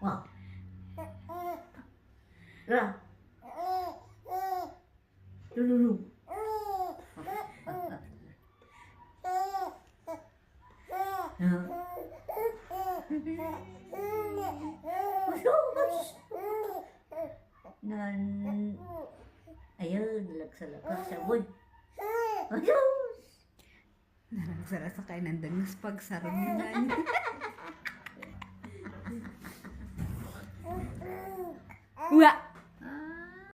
Wow. Ra. Lulu. Nan Ayun, lagsalaka sa wood. Ayun! Naragsara sa kainan ng pag sarong niya. Ouah